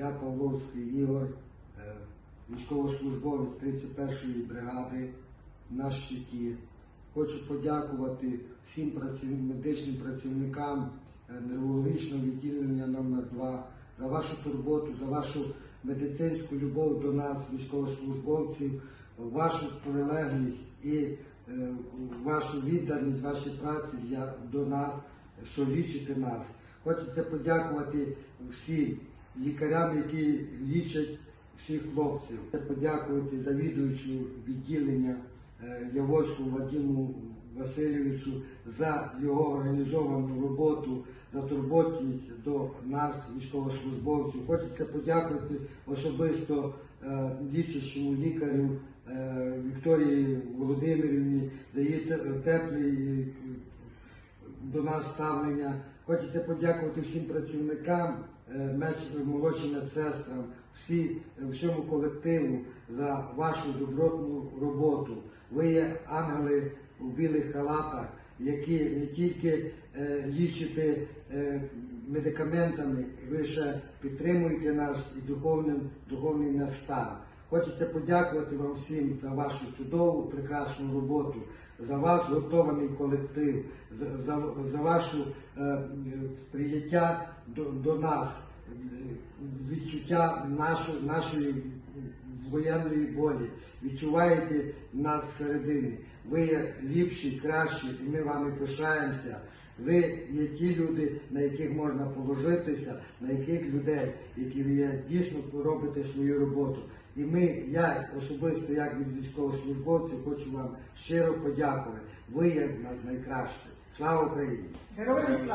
Я Павловський Ігор, е, військовослужбовець 31-ї бригади на щиті. Хочу подякувати всім медичним працівникам е, неврологічного відділення номер 2 за вашу турботу, за вашу медицинську любов до нас, військовослужбовців, вашу прилеглість і е, вашу відданість, вашій праці до нас, що лічите нас. Хочеться подякувати всім лікарям, які лічать всіх хлопців. Подякувати завідуючу відділення е, Яворському Вадиму Васильовичу за його організовану роботу, за турботність до нас, військовослужбовців. Хочеться подякувати особисто е, лічащому лікарю е, Вікторії Володимирівні за її те- теплий до нас ставлення. Хочеться подякувати всім працівникам, е, меч- молодшим медсестрам, всі, е, всьому колективу за вашу добротну роботу. Ви є ангели у білих халатах, які не тільки е, лічите медикаментами, ви ще підтримуєте нас і духовним, духовний настав. Хочеться подякувати вам всім за вашу чудову, прекрасну роботу, за вас готований колектив, за, за, за вашу е, сприяття до, до нас, відчуття нашої, нашої воєнної болі. Відчуваєте нас всередині. Ви є ліпші, кращі, і ми вами пишаємося. Ви є ті люди, на яких можна положитися, на яких людей, які ви дійсно робите свою роботу. І ми, я особисто, як від військовослужбовців, хочу вам щиро подякувати. Ви є в нас найкраще. Слава Україні! Героям слава!